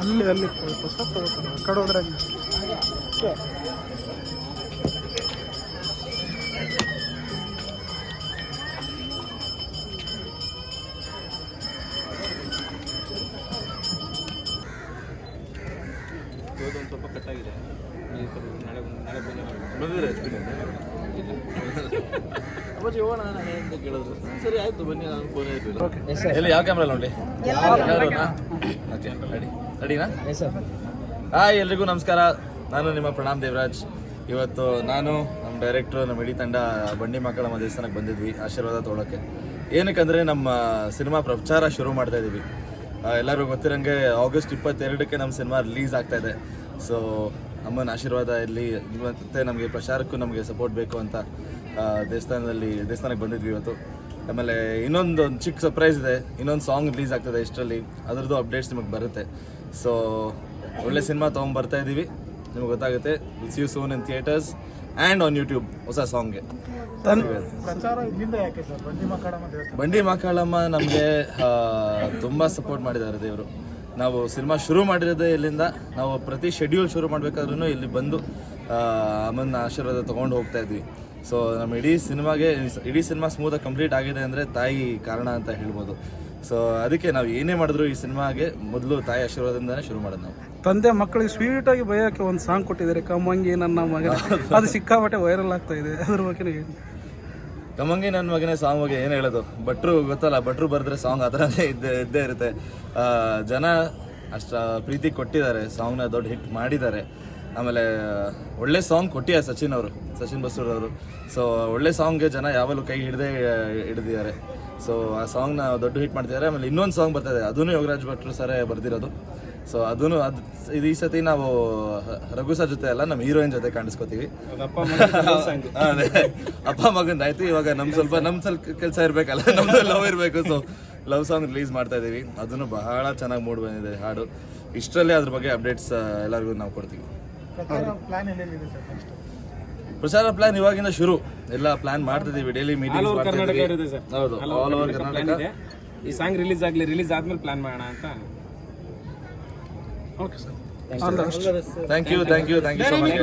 ಅಲ್ಲಿ ಅಲ್ಲಿ ಪುಸ್ತಕ ತಗೋತಾನೆ ಆ ಕಡೆ ಹೋದ್ರೆ. ಸ್ವಲ್ಪ ಕಟ್ಟಾಗಿದೆ ನಾಳೆ ನಾಳೆ. ಬಂದಿದ್ರೆ ಅಪ್ಪಾಜಿ ಹೋಗೋಣ ನಾಳೆ ಅಂತ ಕೇಳಿದ್ರು. ಸರಿ ಆಯ್ತು ಬನ್ನಿ ನಾನು ಫೋನ್ ಇರಲಿಲ್ಲ ಎಲ್ಲಿ ಯಾವ ಕ್ಯಾಮ್ರಾ ನೋಡಿ? ರೆಡಿ ರೆಡಿನಾ ಹಾಯ್ ಎಲ್ರಿಗೂ ನಮಸ್ಕಾರ. ನಾನು ನಿಮ್ಮ ಪ್ರಣಾಮ್ ದೇವರಾಜ್. ಇವತ್ತು ನಾನು ನಮ್ಮ ಡೈರೆಕ್ಟ್ರು ನಮ್ಮ ಇಡೀ ತಂಡ ಬಂಡಿ ಮಕ್ಕಳ ದೇವಸ್ಥಾನಕ್ಕೆ ಬಂದಿದ್ವಿ ಆಶೀರ್ವಾದ ತೊಗೊಳಕ್ಕೆ ಏನಕ್ಕಂದರೆ ನಮ್ಮ ಸಿನಿಮಾ ಪ್ರಚಾರ ಶುರು ಮಾಡ್ತಾ ಇದ್ದೀವಿ ಎಲ್ಲರೂ ಎಲ್ಲರಿಗೂ ಗೊತ್ತಿರಂಗೆ ಆಗಸ್ಟ್ ಇಪ್ಪತ್ತೆರಡಕ್ಕೆ ನಮ್ಮ ಸಿನಿಮಾ ರಿಲೀಸ್ ಆಗ್ತಾ ಇದೆ. ಸೊ ಅಮ್ಮನ ಆಶೀರ್ವಾದ ಇರಲಿ. ಮತ್ತೆ ನಮಗೆ ಪ್ರಚಾರಕ್ಕೂ ನಮಗೆ ಸಪೋರ್ಟ್ ಬೇಕು ಅಂತ ದೇವಸ್ಥಾನದಲ್ಲಿ ದೇವಸ್ಥಾನಕ್ಕೆ ಬಂದಿದ್ವಿ ಇವತ್ತು. ಆಮೇಲೆ ಇನ್ನೊಂದು ಒಂದು ಚಿಕ್ಕ ಸರ್ಪ್ರೈಸ್ ಇದೆ. ಇನ್ನೊಂದು ಸಾಂಗ್ ರಿಲೀಸ್ ಆಗ್ತದೆ ಇಷ್ಟರಲ್ಲಿ. ಅದರದ್ದು ಅಪ್ಡೇಟ್ಸ್ ನಿಮಗೆ ಬರುತ್ತೆ. ಸೊ ಒಳ್ಳೆ ಸಿನಿಮಾ ತೊಗೊಂಡ್ ಬರ್ತಾ ಇದ್ದೀವಿ ನಿಮ್ಗೆ ಗೊತ್ತಾಗುತ್ತೆ. It's you soon in theatres and on YouTube ಹೊಸ ಸಾಂಗ್ಗೆ ಪ್ರಚಾರ ಇಲ್ಲಿಂದ ಯಾಕೆ ಸರ್? ಬಂಡಿ ಮಕ್ಕಳಮ್ಮ ದೇವಸ್ಥಾನ. ಬಂಡಿ ಮಕ್ಕಳಮ್ಮ ನಮಗೆ ತುಂಬ ಸಪೋರ್ಟ್ ಮಾಡಿದ್ದಾರೆ ದೇವರು. ನಾವು ಸಿನಿಮಾ ಶುರು ಮಾಡಿರೋದೇ ಇಲ್ಲಿಂದ, ನಾವು ಪ್ರತಿ ಶೆಡ್ಯೂಲ್ ಶುರು ಮಾಡಬೇಕಾದ್ರೂ ಇಲ್ಲಿ ಬಂದು ಅಮ್ಮನ ಆಶೀರ್ವಾದ ತೊಗೊಂಡು ಹೋಗ್ತಾ ಇದ್ವಿ. ಸೊ ನಮ್ಮ ಇಡೀ ಸಿನಿಮಾಗೆ, ಇಡೀ ಸಿನಿಮಾ ಸ್ಮೂತಾಗಿ ಕಂಪ್ಲೀಟ್ ಆಗಿದೆ ಅಂದರೆ ತಾಯಿ ಕಾರಣ ಅಂತ ಹೇಳ್ಬೋದು. ಸೊ ಅದಕ್ಕೆ ನಾವು ಏನೇ ಮಾಡಿದ್ರು ಈ ಸಿನಿಮಾಗೆ ಮೊದಲು ತಾಯಿ ಆಶೀರ್ವಾದದಿಂದನೇ ಶುರು ಮಾಡೋದು ನಾವು. ತಂದೆ ಮಕ್ಕಳಿಗೆ ಸ್ವೀಟ್ ಆಗಿ ಬಯಕ್ಕೆ ಒಂದು ಸಾಂಗ್ ಕೊಟ್ಟಿದ್ದಾರೆ ಕಮ್ಮಂಗಿ ನನ್ನ ಮಗ ಅದು ಸಿಕ್ಕಾಪಟ್ಟೆ ವೈರಲ್ ಆಗ್ತಾ ಇದೆ, ಅದ್ರ ಬಗ್ಗೆ ಕಮಂಗಿ ನನ್ನ ಮಗನೇ ಸಾಂಗ್ ಏನು ಹೇಳೋದು? ಭಟ್ರು ಗೊತ್ತಲ್ಲ, ಭಟ್ರು ಬರೆದ್ರೆ ಸಾಂಗ್ ಆ ಥರನೇ ಇದ್ದೇ ಇದ್ದೇ ಇರುತ್ತೆ. ಜನ ಅಷ್ಟ ಪ್ರೀತಿ ಕೊಟ್ಟಿದ್ದಾರೆ ಸಾಂಗ್ನ ದೊಡ್ಡ ಹಿಟ್ ಮಾಡಿದ್ದಾರೆ. ಆಮೇಲೆ ಒಳ್ಳೆ ಸಾಂಗ್ ಕೊಟ್ಟಿದ್ದಾರೆ ಸಚಿನ್ ಅವರು ಸಚಿನ್ ಬಸೂರ್ ಅವರು. ಸೊ ಒಳ್ಳೆ ಸಾಂಗ್ಗೆ ಜನ ಯಾವಾಗಲೂ ಕೈ ಹಿಡ್ದೇ ಹಿಡಿದಿದ್ದಾರೆ. ಸೊ ಆ ಸಾಂಗ್ನ ದೊಡ್ಡ ಹಿಟ್ ಮಾಡ್ತಿದ್ದಾರೆ. ಆಮೇಲೆ ಇನ್ನೊಂದು ಸಾಂಗ್ ಬರ್ತದೆ ಅದೂ ಯೋಗರಾಜ್ ಭಟ್ರು ಸರೇ ಬರೆದಿರೋದು. ಸೊ ಅದೂ ಅದು ಇದು ಈ ಸತಿ ನಾವು ರಘು ಸರ್ ಜೊತೆ ಅಲ್ಲ ನಮ್ಮ ಹೀರೋಯಿನ್ ಜೊತೆ ಕಾಣಿಸ್ಕೋತೀವಿ. ಅದೇ ಅಪ್ಪ ಆಯ್ತು. ಇವಾಗ ನಮ್ ಸ್ವಲ್ಪ ನಮ್ ಸ್ವಲ್ಪ ಕೆಲಸ ಇರಬೇಕಲ್ಲ ನಮ್ದು ಲವ್ ಇರಬೇಕು. ಸೊ ಲವ್ ಸಾಂಗ್ ರಿಲೀಸ್ ಮಾಡ್ತಾ ಇದೀವಿ. ಅದನ್ನು ಬಹಳ ಚೆನ್ನಾಗಿ ಮೂಡ್ ಬಂದಿದೆ ಹಾಡು. ಇಷ್ಟರಲ್ಲೇ ಅದ್ರ ಬಗ್ಗೆ ಅಪ್ಡೇಟ್ಸ್ ಎಲ್ಲರಿಗೂ ನಾವು ಕೊಡ್ತೀವಿ. ಪ್ಲಾನ್ ಎಲ್ಲೆಲ್ಲಿದೆ ಸರ್ ನೆಕ್ಸ್ಟ್ ಪ್ರಚಾರ ಪ್ಲಾನ್ ಇವಾಗಿಂದ ಶುರು. ಎಲ್ಲ ಪ್ಲಾನ್ ಮಾಡ್ತಿದೀವಿ ಡೈಲಿ ಮೀಟಿಂಗ್ ಕರ್ನಾಟಕ ಇರುತ್ತೆ ಸರ್. ಹೌದು ಆಲ್ ಓವರ್ ಕರ್ನಾಟಕ ಈ ಸಾಂಗ್ ರಿಲೀಸ್ ಆಗಲಿ ರಿಲೀಸ್ ಆದ್ಮೇಲೆ ಪ್ಲಾನ್ ಮಾಡೋಣ ಅಂತ. Okay sir thank you thank you thank you so much